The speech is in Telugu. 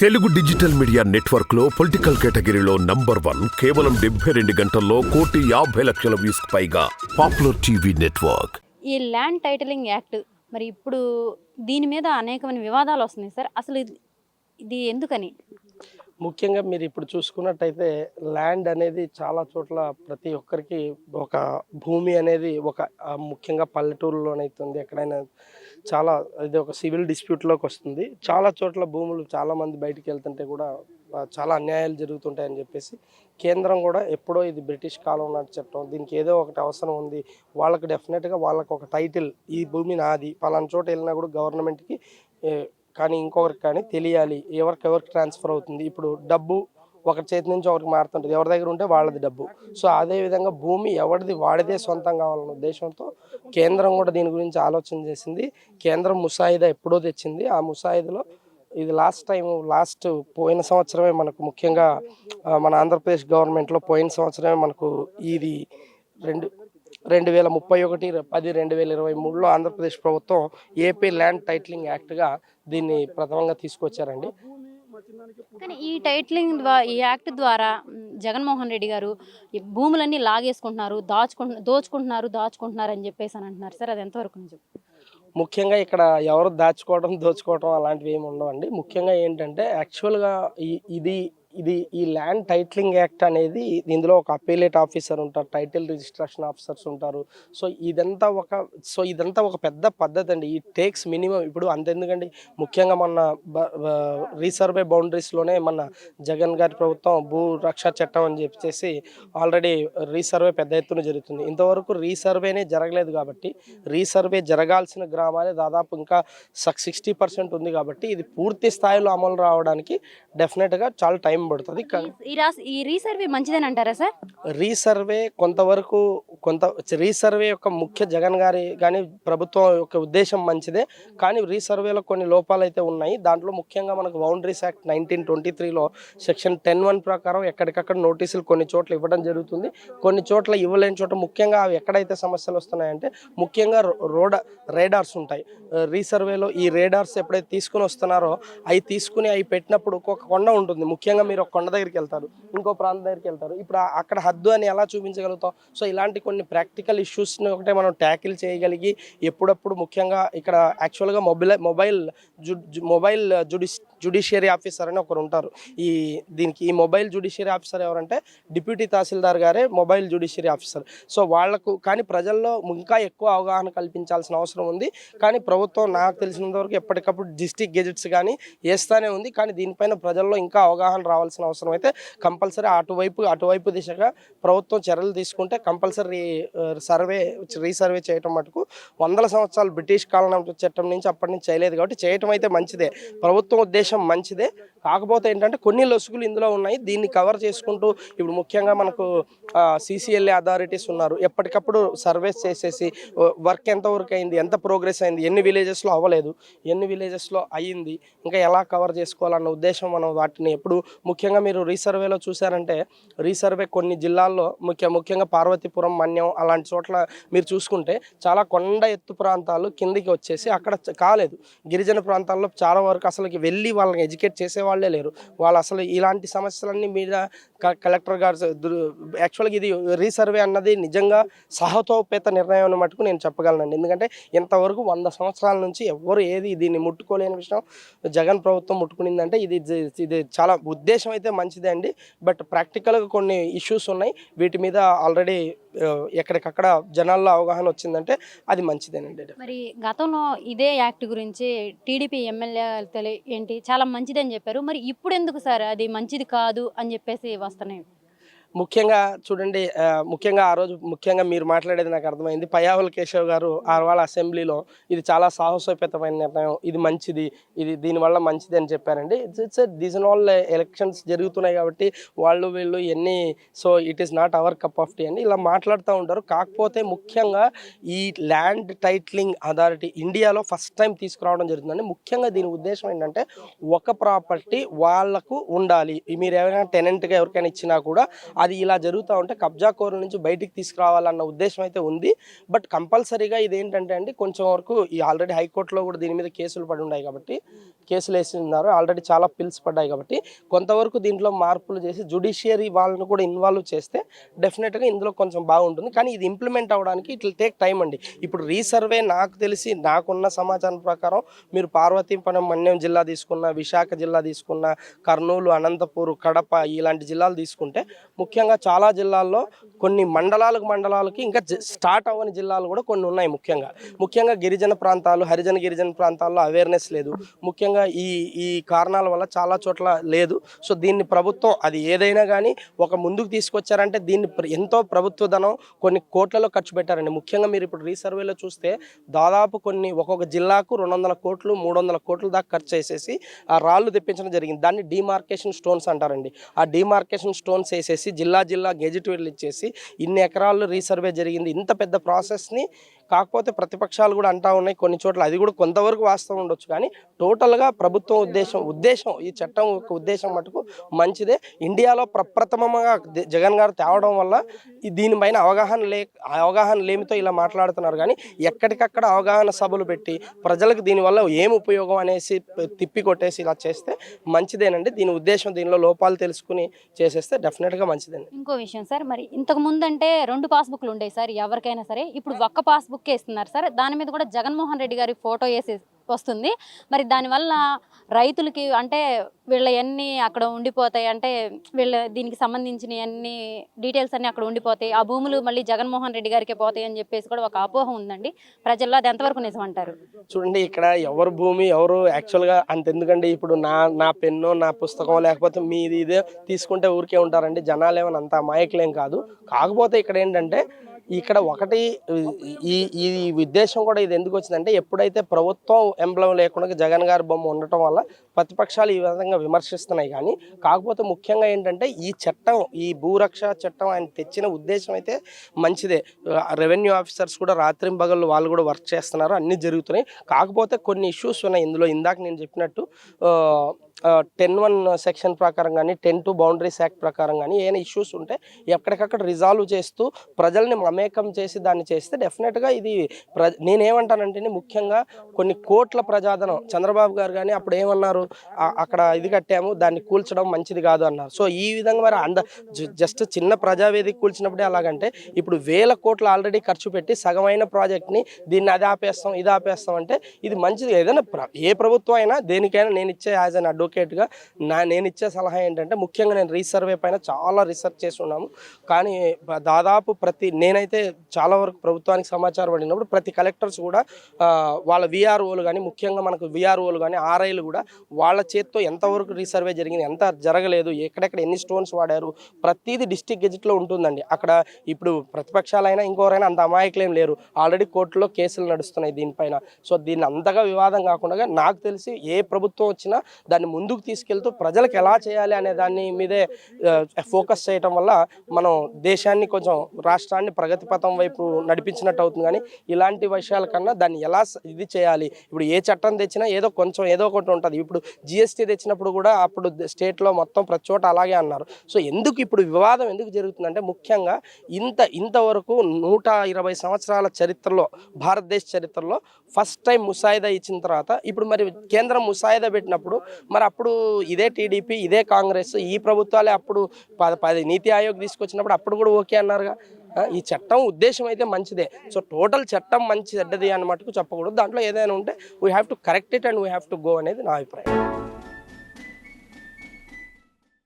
తెలుగు డిజిటల్ మీడియా నెట్వర్క్లో పొలిటికల్ కేటగిరీలో నంబర్ వన్ కేవలం డెబ్బై రెండు గంటల్లో కోటి యాభై లక్షల వ్యూస్ పైగా పాపులర్ టీవీ నెట్వర్క్. ఈ ల్యాండ్ టైటిలింగ్ యాక్ట్ మరి ఇప్పుడు దీని మీద అనేకమైన వివాదాలు వస్తున్నాయి సార్. అసలు ఇది- ఇది ఎందుకని? ముఖ్యంగా మీరు ఇప్పుడు చూసుకున్నట్టయితే ల్యాండ్ అనేది చాలా చోట్ల ప్రతి ఒక్కరికి ఒక భూమి అనేది ఒక ముఖ్యంగా పల్లెటూరులోనైతుంది ఎక్కడైనా చాలా ఇది ఒక సివిల్ డిస్ప్యూట్లోకి వస్తుంది. చాలా చోట్ల భూములు చాలా మంది బయటికి వెళ్తుంటే కూడా చాలా అన్యాయాలు జరుగుతుంటాయని చెప్పేసి కేంద్రం కూడా ఎప్పుడో ఇది బ్రిటిష్ కాలం నాటి చట్టం దీనికి ఏదో ఒకటి అవసరం ఉంది వాళ్ళకి డెఫినెట్గా వాళ్ళకు ఒక టైటిల్ ఈ భూమి నాది పలానా చోట వెళ్ళినా కూడా గవర్నమెంట్కి కానీ ఇంకొకరికి కానీ తెలియాలి ఎవరికి ఎవరికి ట్రాన్స్ఫర్ అవుతుంది. ఇప్పుడు డబ్బు ఒక చేతి నుంచి ఒకరికి మారుతుంటుంది ఎవరి దగ్గర ఉంటే వాళ్ళది డబ్బు. సో అదే విధంగా భూమి ఎవరిది వాడిదే సొంతం కావాలన్న ఉద్దేశంతో కేంద్రం కూడా దీని గురించి ఆలోచన చేసింది. కేంద్రం ముసాయిదా ఎప్పుడో తెచ్చింది. ఆ ముసాయిదాలో ఇది లాస్ట్ టైం లాస్ట్ పోయిన సంవత్సరమే మనకు ముఖ్యంగా మన ఆంధ్రప్రదేశ్ గవర్నమెంట్లో పోయిన సంవత్సరమే మనకు ఇది రెండు రెండు వేల ముప్పై ఒకటి పది రెండు వేల ఇరవై మూడులో ఆంధ్రప్రదేశ్ ప్రభుత్వం ఏపీ ల్యాండ్ టైటిలింగ్ యాక్ట్గా దీన్ని ప్రథమంగా తీసుకొచ్చారండి. కానీ ఈ టైటిలింగ్ ద్వారా ఈ యాక్ట్ ద్వారా జగన్మోహన్ రెడ్డి గారు ఈ భూములన్నీ లాగేసుకుంటున్నారు దాచుకుంటు దోచుకుంటున్నారు దాచుకుంటున్నారు అని చెప్పేసి అని అంటున్నారు. సార్ అది ఎంతవరకు నిజం? ముఖ్యంగా ఇక్కడ ఎవరు దాచుకోవడం దోచుకోవడం అలాంటివి ఏమి ఉండవండి. ముఖ్యంగా ఏంటంటే యాక్చువల్గా ఈ ఇది ఇది ఈ ల్యాండ్ టైటిలింగ్ యాక్ట్ అనేది ఇందులో ఒక అపీలేట్ ఆఫీసర్ ఉంటారు టైటిల్ రిజిస్ట్రేషన్ ఆఫీసర్స్ ఉంటారు. సో ఇదంతా ఒక సో ఇదంతా ఒక పెద్ద పద్ధతి అండి. ఈ టేక్స్ మినిమం ఇప్పుడు అంతెందుకండి ముఖ్యంగా మన రీసర్వే బౌండరీస్లోనే మన జగన్ గారి ప్రభుత్వం భూ రక్షా చట్టం అని చెప్పేసి ఆల్రెడీ రీసర్వే పెద్ద ఎత్తున జరుగుతుంది. ఇంతవరకు రీసర్వేనే జరగలేదు కాబట్టి రీసర్వే జరగాల్సిన గ్రామాలే దాదాపు ఇంకా సిక్స్టీ పర్సెంట్ ఉంది కాబట్టి ఇది పూర్తి స్థాయిలో అమలు రావడానికి డెఫినెట్గా చాలా టైం పడుతుంది. ఈ రాస్ ఈ రీసర్వే మంచిదని అంటారా సార్? రీసర్వే కొంతవరకు కొంత రీసర్వే యొక్క ముఖ్య జగన్ గారి కానీ ప్రభుత్వం యొక్క ఉద్దేశం మంచిదే. కానీ రీసర్వేలో కొన్ని లోపాలు అయితే ఉన్నాయి. దాంట్లో ముఖ్యంగా మనకు బౌండరీస్ యాక్ట్ నైన్టీన్ ట్వంటీ త్రీలో సెక్షన్ టెన్ వన్ ప్రకారం ఎక్కడికక్కడ నోటీసులు కొన్ని చోట్ల ఇవ్వడం జరుగుతుంది. కొన్ని చోట్ల ఇవ్వలేని చోట ముఖ్యంగా అవి ఎక్కడైతే సమస్యలు వస్తున్నాయంటే ముఖ్యంగా రోడ్ రేడార్స్ ఉంటాయి. రీసర్వేలో ఈ రేడార్స్ ఎప్పుడైతే తీసుకుని వస్తున్నారో అవి తీసుకుని అవి పెట్టినప్పుడు ఒక కొండ ఉంటుంది. ముఖ్యంగా మీరు ఒక కొండ దగ్గరికి వెళ్తారు ఇంకో ప్రాంతం దగ్గరికి వెళ్తారు. ఇప్పుడు అక్కడ హద్దు అని ఎలా చూపించగలుగుతాం? సో ఇలాంటి కొన్ని ప్రాక్టికల్ ఇష్యూస్ని ఒకటే మనం ట్యాకిల్ చేయగలిగి ఎప్పుడప్పుడు ముఖ్యంగా ఇక్కడ యాక్చువల్గా మొబైల్ మొబైల్ జు జు- మొబైల్ జుడిష్ జుడిషియరీ ఆఫీసర్ అని ఒకరు ఉంటారు. ఈ దీనికి ఈ మొబైల్ జుడిషియరీ ఆఫీసర్ ఎవరంటే డిప్యూటీ తహసీల్దార్ గారే మొబైల్ జుడిషియరీ ఆఫీసర్. సో వాళ్ళకు కానీ ప్రజల్లో ఇంకా ఎక్కువ అవగాహన కల్పించాల్సిన అవసరం ఉంది. కానీ ప్రభుత్వం నాకు తెలిసినంత వరకు ఎప్పటికప్పుడు డిస్టిక్ గెజెట్స్ కానీ వేస్తానే ఉంది. కానీ దీనిపైన ప్రజల్లో ఇంకా అవగాహన రావాల్సిన అవసరం అయితే కంపల్సరీ అటువైపు అటువైపు దిశగా ప్రభుత్వం చర్యలు తీసుకుంటే కంపల్సరీ సర్వే రీసర్వే చేయటం మటుకు వందల సంవత్సరాలు బ్రిటిష్ కాలం చట్టం నుంచి అప్పటి నుంచి చేయలేదు కాబట్టి చేయటం అయితే మంచిదే. ప్రభుత్వం ఉద్దేశం మంచిదే. కాకపోతే ఏంటంటే కొన్ని లొసుగులు ఇందులో ఉన్నాయి. దీన్ని కవర్ చేసుకుంటూ ఇప్పుడు ముఖ్యంగా మనకు సిసిఎల్ఏ అథారిటీస్ ఉన్నారు. ఎప్పటికప్పుడు సర్వేస్ చేసేసి వర్క్ ఎంత వర్క్ అయింది ఎంత ప్రోగ్రెస్ అయింది ఎన్ని విలేజెస్లో అవ్వలేదు ఎన్ని విలేజెస్లో అయ్యింది ఇంకా ఎలా కవర్ చేసుకోవాలన్న ఉద్దేశం మనం వాటిని ఎప్పుడు ముఖ్యంగా మీరు రీసర్వేలో చూసారంటే రీసర్వే కొన్ని జిల్లాల్లో ముఖ్య ముఖ్యంగా పార్వతీపురం మన్యం అలాంటి చోట్ల మీరు చూసుకుంటే చాలా కొండ ఎత్తు ప్రాంతాలు కిందికి వచ్చేసి అక్కడ కాలేదు. గిరిజన ప్రాంతాల్లో చాలా వరకు అసలుకి వెళ్ళి వాళ్ళని ఎడ్యుకేట్ చేసే వాళ్ళే లేరు. వాళ్ళు అసలు ఇలాంటి సమస్యలన్నీ మీద క- కలెక్టర్ గారు యాక్చువల్గా ఇది రీసర్వే అన్నది నిజంగా సహతోపేత నిర్ణయం అని మటుకు నేను చెప్పగలనండి. ఎందుకంటే ఇంతవరకు వంద సంవత్సరాల నుంచి ఎవ్వరు ఏది దీన్ని ముట్టుకోలేని విషయం జగన్ ప్రభుత్వం ముట్టుకునిందంటే ఇది ఇది చాలా ఉద్దేశం అయితే మంచిదే అండి. బట్ ప్రాక్టికల్గా కొన్ని ఇష్యూస్ ఉన్నాయి. వీటి మీద ఆల్రెడీ ఎక్కడికక్కడ జనాల్లో అవగాహన వచ్చిందంటే అది మంచిదేనండి మరి గతంలో ఇదే యాక్ట్ గురించి టీడీపీ ఎమ్మెల్యే ఏంటి చాలా మంచిదని చెప్పారు. మరి ఇప్పుడు ఎందుకు సార్ అది మంచిది కాదు అని చెప్పేసి వస్తున్నాయి? ముఖ్యంగా చూడండి ముఖ్యంగా ఆ రోజు ముఖ్యంగా మీరు మాట్లాడేది నాకు అర్థమైంది. పయ్యావుల కేశవ్ గారు ఆర్వాల అసెంబ్లీలో ఇది చాలా సాహసోపేతమైన నిర్ణయం. ఇది మంచిది. ఇది దీనివల్ల మంచిది అని చెప్పారండి. It's it's these all elections జరుగుతున్నాయి కాబట్టి వాళ్ళు వీళ్ళు ఎన్ని so it is not our cup of tea అని ఇలా మాట్లాడుతూ ఉంటారు. కాకపోతే ముఖ్యంగా ఈ ల్యాండ్ టైటిలింగ్ అథారిటీ ఇండియాలో ఫస్ట్ టైం తీసుకురావడం జరుగుతుందండి. ముఖ్యంగా దీని ఉద్దేశం ఏంటంటే ఒక ప్రాపర్టీ వాళ్ళకు ఉండాలి. మీరు ఎవరైనా టెనెంట్గా ఎవరికైనా ఇచ్చినా కూడా అది ఇలా జరుగుతూ ఉంటే కబ్జా కోరు నుంచి బయటికి తీసుకురావాలన్న ఉద్దేశం అయితే ఉంది. బట్ కంపల్సరీగా ఇది ఏంటంటే అండి కొంచెం వరకు ఈ ఆల్రెడీ హైకోర్టులో కూడా దీని మీద కేసులు పడి ఉన్నాయి కాబట్టి కేసులు వేసి ఉన్నారు. ఆల్రెడీ చాలా పిల్స్ పడ్డాయి కాబట్టి కొంతవరకు దీంట్లో మార్పులు చేసి జుడిషియరీ వాళ్ళని కూడా ఇన్వాల్వ్ చేస్తే డెఫినెట్గా ఇందులో కొంచెం బాగుంటుంది. కానీ ఇది ఇంప్లిమెంట్ అవ్వడానికి ఇట్ విల్ టేక్ టైం అండి. ఇప్పుడు రీసర్వే నాకు తెలిసి నాకున్న సమాచారం ప్రకారం మీరు పార్వతీపురం మన్యం జిల్లా తీసుకున్న విశాఖ జిల్లా తీసుకున్న కర్నూలు అనంతపూర్ కడప ఇలాంటి జిల్లాలు తీసుకుంటే ముఖ్యంగా చాలా జిల్లాల్లో కొన్ని మండలాలకు మండలాలకి ఇంకా జ- స్టార్ట్ అవ్వని జిల్లాలు కూడా కొన్ని ఉన్నాయి ముఖ్యంగా. ముఖ్యంగా గిరిజన ప్రాంతాలు హరిజన గిరిజన ప్రాంతాల్లో అవేర్నెస్ లేదు. ముఖ్యంగా ఈ ఈ కారణాల వల్ల చాలా చోట్ల లేదు. సో దీన్ని ప్రభుత్వం అది ఏదైనా కానీ ఒక ముందుకు తీసుకొచ్చారంటే దీన్ని ఎంతో ప్రభుత్వ ధనం కొన్ని కోట్లలో ఖర్చు పెట్టారండి. ముఖ్యంగా మీరు ఇప్పుడు రీసర్వేలో చూస్తే దాదాపు కొన్ని ఒక్కొక్క జిల్లాకు రెండు వందల కోట్లు మూడు వందల కోట్ల దాకా ఖర్చు చేసేసి ఆ రాళ్ళు తెప్పించడం జరిగింది. దాన్ని డిమార్కేషన్ స్టోన్స్ అంటారండి. ఆ డిమార్కేషన్ స్టోన్స్ వేసేసి జిల్లా జిల్లా గెజిట్ ఇచ్చేసి ఇన్ని ఎకరాల్లో రీసర్వే జరిగింది. ఇంత పెద్ద ప్రాసెస్ని కాకపోతే ప్రతిపక్షాలు కూడా అంటా ఉన్నాయి కొన్ని చోట్ల. అది కూడా కొంతవరకు వాస్తవం ఉండొచ్చు. కానీ టోటల్గా ప్రభుత్వం ఉద్దేశం ఉద్దేశం ఈ చట్టం యొక్క ఉద్దేశం మటుకు మంచిదే. ఇండియాలో ప్రప్రథమంగా జగన్ గారు తేవడం వల్ల దీనిపైన అవగాహన లే అవగాహన లేమితో ఇలా మాట్లాడుతున్నారు. కానీ ఎక్కడికక్కడ అవగాహన సభలు పెట్టి ప్రజలకు దీనివల్ల ఏం ఉపయోగం అనేసి తిప్పి కొట్టేసి ఇలా చేస్తే మంచిదేనండి. దీని ఉద్దేశం దీనిలో లోపాలు తెలుసుకుని చేసేస్తే డెఫినెట్గా మంచిదండి. ఇంకో విషయం సార్ మరి ఇంతకు ముందు అంటే రెండు పాస్బుక్లు ఉండేవి సార్ ఎవరికైనా సరే. ఇప్పుడు ఒక్క పాస్బుక్ బుక్ వేస్తున్నారు సార్. దాని మీద కూడా జగన్మోహన్ రెడ్డి గారి ఫోటో వేసి వస్తుంది. మరి దానివల్ల రైతులకి అంటే వీళ్ళ అన్ని అక్కడ ఉండిపోతాయి. అంటే వీళ్ళ దీనికి సంబంధించిన అన్ని డీటెయిల్స్ అన్నీ అక్కడ ఉండిపోతాయి. ఆ భూములు మళ్ళీ జగన్మోహన్ రెడ్డి గారికే పోతాయి అని చెప్పేసి కూడా ఒక అపోహ ఉందండి. ప్రజల్లో అది ఎంతవరకు నిజమంటారు చూడండి ఇక్కడ ఎవరు భూమి ఎవరు యాక్చువల్గా అంత ఎందుకండి ఇప్పుడు నా నా పెన్ను నా పుస్తకం లేకపోతే మీది ఇదే తీసుకుంటే ఊరికే ఉంటారండి. జనాలు ఏమైనా అంత అమాయకులేం కాదు. కాకపోతే ఇక్కడ ఏంటంటే ఇక్కడ ఒకటి ఈ ఈ ఉద్దేశం కూడా ఇది ఎందుకు వచ్చిందంటే ఎప్పుడైతే ప్రభుత్వం ఎంబ్లం లేకుండా జగన్ గారి బొమ్మ ఉండటం వల్ల ప్రతిపక్షాలు ఈ విధంగా విమర్శిస్తున్నాయి కానీ కాకపోతే ముఖ్యంగా ఏంటంటే ఈ చట్టం ఈ భూరక్ష చట్టం ఆయన తెచ్చిన ఉద్దేశం అయితే మంచిదే. రెవెన్యూ ఆఫీసర్స్ కూడా రాత్రింబగళ్ళు వాళ్ళు కూడా వర్క్ చేస్తున్నారు అన్నీ జరుగుతున్నాయి. కాకపోతే కొన్ని ఇష్యూస్ ఉన్నాయి. ఇందులో ఇందాక నేను చెప్పినట్టు టెన్ వన్ సెక్షన్ ప్రకారం కానీ టెన్ టూ బౌండరీస్ యాక్ట్ ప్రకారం కానీ ఏమైనా ఇష్యూస్ ఉంటే ఎక్కడికక్కడ రిజాల్వ్ చేస్తూ ప్రజల్ని మమేకం చేసి దాన్ని చేస్తే డెఫినెట్గా ఇది ప్ర నేనేమంటానంటే ముఖ్యంగా కొన్ని కోట్ల ప్రజాధనం చంద్రబాబు గారు కానీ అప్పుడు ఏమన్నారు? అక్కడ ఇది కట్టాము దాన్ని కూల్చడం మంచిది కాదు అన్నారు. సో ఈ విధంగా మరి అంద జస్ట్ చిన్న ప్రజావేదిక కూల్చినప్పుడే అలాగంటే ఇప్పుడు వేల కోట్లు ఆల్రెడీ ఖర్చు పెట్టి సగమైన ప్రాజెక్ట్ని దీన్ని అది ఆపేస్తాం ఇది ఆపేస్తాం అంటే ఇది మంచిది. ఏదైనా ప్ర- ఏ ప్రభుత్వం అయినా దేనికైనా నేను ఇచ్చే యాజ్ అన్ అడ్వకేట్గా నా నేను ఇచ్చే సలహా ఏంటంటే ముఖ్యంగా నేను రీసర్వే పైన చాలా రీసెర్చ్ చేసి ఉన్నాము. కానీ దాదాపు ప్రతి నేనైతే చాలా వరకు ప్రభుత్వానికి సమాచారం పడినప్పుడు ప్రతి కలెక్టర్స్ కూడా వాళ్ళ విఆర్ఓలు కానీ ముఖ్యంగా మనకు విఆర్ఓలు కానీ ఆర్ఐలు కూడా వాళ్ళ చేత్తో ఎంతవరకు రీసర్వే జరిగింది ఎంత జరగలేదు ఎక్కడెక్కడ ఎన్ని స్టోన్స్ వాడారు ప్రతిదీ డిస్టిక్ గెజిట్లో ఉంటుందండి. అక్కడ ఇప్పుడు ప్రతిపక్షాలైనా ఇంకోరైనా అంత అమాయకులేం లేరు. ఆల్రెడీ కోర్టులో కేసులు నడుస్తున్నాయి దీనిపైన. సో దీన్ని అంతగా వివాదం కాకుండా నాకు తెలిసి ఏ ప్రభుత్వం వచ్చినా దాన్ని ముందుకు తీసుకెళ్తూ ప్రజలకు ఎలా చేయాలి అనే దాని మీదే ఫోకస్ చేయటం వల్ల మనం దేశాన్ని కొంచెం రాష్ట్రాన్ని ప్రగతి పథం వైపు నడిపించినట్టు అవుతుంది. కానీ ఇలాంటి విషయాల కన్నా దాన్ని ఎలా ఇది చేయాలి? ఇప్పుడు ఏ చట్టం తెచ్చినా ఏదో కొంచెం ఏదో ఒకటి ఉంటుంది. ఇప్పుడు జిఎస్టీ తెచ్చినప్పుడు కూడా అప్పుడు స్టేట్లో మొత్తం ప్రతి చోట అలాగే అన్నారు. సో ఎందుకు ఇప్పుడు వివాదం ఎందుకు జరుగుతుందంటే ముఖ్యంగా ఇంత ఇంతవరకు నూట ఇరవై సంవత్సరాల చరిత్రలో భారతదేశ చరిత్రలో ఫస్ట్ టైం ముసాయిదా ఇచ్చిన తర్వాత ఇప్పుడు మరి కేంద్రం ముసాయిదా పెట్టినప్పుడు మరి అప్పుడు ఇదే టీడీపీ ఇదే కాంగ్రెస్ ఈ ప్రభుత్వాలే అప్పుడు పది పది నీతి ఆయోగ్ తీసుకొచ్చినప్పుడు అప్పుడు కూడా ఓకే అన్నారుగా? ఈ చట్టం ఉద్దేశం అయితే మంచిదే. సో టోటల్ చట్టం మంచి చెడ్డది అని మటుకు చెప్పకూడదు. దాంట్లో ఏదైనా ఉంటే we have to correct it and we have to go అనేది నా అభిప్రాయం.